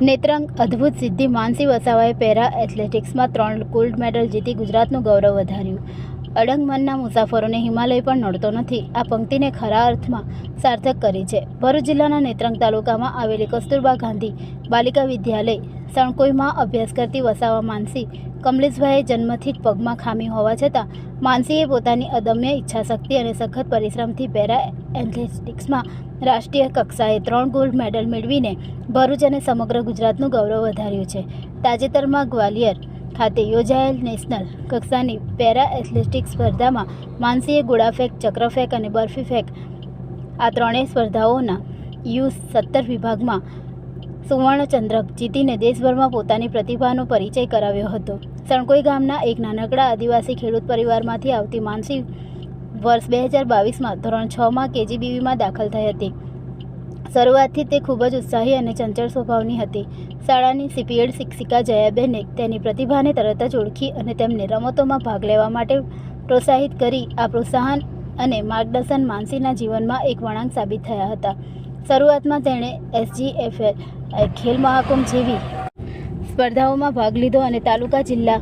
નેત્રંગ અદ્ભુત સિદ્ધિ માનસી વસાવાએ પેરા એથ્લેટિક્સમાં ત્રણ ગોલ્ડ મેડલ જીતી ગુજરાતનું ગૌરવ વધાર્યું. અડંગ મનના મુસાફરોને હિમાલય પણ નડતો નથી. આ પંક્તિને ખરા અર્થમાં સાર્થક કરી છે. ભરૂચ જિલ્લાના નેત્રંગ તાલુકામાં આવેલી કસ્તુરબા ગાંધી બાલિકા વિદ્યાલય સણકોઈમાં અભ્યાસ કરતી વસાવા માનસી કમલેશભાઈએ જન્મથી જ પગમાં ખામી હોવા છતાં માનસીએ પોતાની અદમ્ય ઈચ્છાશક્તિ અને સખત પરિશ્રમથી પેરા એથ્લેટિક્સમાં રાષ્ટ્રીય કક્ષાએ ત્રણ ગોલ્ડ મેડલ મેળવીને ભરૂચ અને સમગ્ર ગુજરાતનું ગૌરવ વધાર્યું છે. તાજેતરમાં ગ્વાલિયર ખાતે યોજાયેલ નેશનલ કક્ષાની પેરા એથ્લેટિક્સ સ્પર્ધામાં માનસીએ ગોળાફેંક ચક્રફેંક અને બરફી ફેંક આ ત્રણેય સ્પર્ધાઓના યુ સત્તર વિભાગમાં સુવર્ણચંદ્રક જીતીને દેશભરમાં પોતાની પ્રતિભાનો પરિચય કરાવ્યો હતો. સણકોઈ ગામના એક નાનકડા આદિવાસી ખેડૂત પરિવારમાંથી આવતી માનસી વર્ષ બે હજાર બાવીસમાં ધોરણ છમાં કેજીબીવીમાં દાખલ થઈ હતી. શરૂઆતથી તે ખૂબ જ ઉત્સાહી અને ચંચળ સ્વભાવની હતી. શાળાની સીપીએડ શિક્ષિકા જયાબેને તેની પ્રતિભાને તરત જ ઓળખી અને તેમને રમતોમાં ભાગ લેવા માટે પ્રોત્સાહિત કરી આ પ્રોત્સાહન અને માર્ગદર્શન માનસીના જીવનમાં એક વળાંક સાબિત થયા હતા. શરૂઆતમાં તેણે એસજીએફએલ ખેલ મહાકુંભ જેવી સ્પર્ધાઓમાં ભાગ લીધો અને તાલુકા, જિલ્લા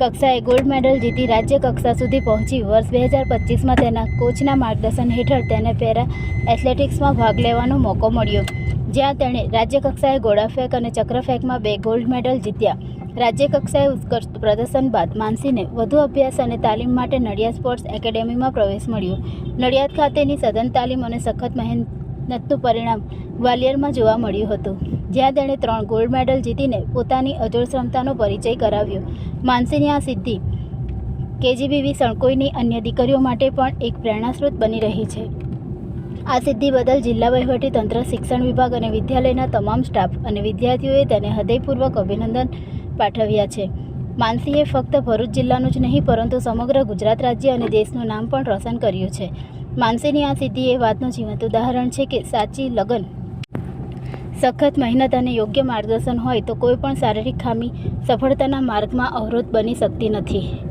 કક્ષાએ ગોલ્ડ મેડલ જીતી રાજ્ય કક્ષા સુધી પહોંચી. વર્ષ બે હજાર પચીસમાં તેના કોચના માર્ગદર્શન હેઠળ તેને પેરા એથ્લેટિક્સમાં ભાગ લેવાનો મોકો મળ્યો, જ્યાં તેણે રાજ્ય કક્ષાએ ગોળાફેંક અને ચક્રફેંકમાં બે ગોલ્ડ મેડલ જીત્યા. રાજ્ય કક્ષાએ ઉત્કૃષ્ટ પ્રદર્શન બાદ માનસીને વધુ અભ્યાસ અને તાલીમ માટે નડિયાદ સ્પોર્ટ્સ એકેડેમીમાં પ્રવેશ મળ્યો. નડિયાદ ખાતેની સઘન તાલીમ અને સખત મહેનતનું પરિણામ ગ્વાલિયરમાં જોવા મળ્યું હતું. જ્યાં તેણે ત્રણ ગોલ્ડ મેડલ જીતીને પોતાની અજોડ ક્ષમતાનો પરિચય કરાવ્યો. માનસીની આ સિદ્ધિ કેજીબીવી સણકોઈની અન્ય દીકરીઓ માટે પણ એક પ્રેરણાસ્ત્રોત બની રહી છે. આ સિદ્ધિ બદલ જિલ્લા વહીવટી તંત્ર, શિક્ષણ વિભાગ અને વિદ્યાલયના તમામ સ્ટાફ અને વિદ્યાર્થીઓએ તેને હૃદયપૂર્વક અભિનંદન પાઠવ્યા છે. માનસીએ ફક્ત ભરૂચ જિલ્લાનું જ નહીં, પરંતુ સમગ્ર ગુજરાત રાજ્ય અને દેશનું નામ પણ રોશન કર્યું છે. માનસીની આ સિદ્ધિ એ વાતનું જીવંત ઉદાહરણ છે કે સાચી લગન સખત મહેનત અને યોગ્ય માર્ગદર્શન હોય તો કોઈ પણ શારીરિક ખામી સફળતાના માર્ગમાં અવરોધ બની શકતી નથી.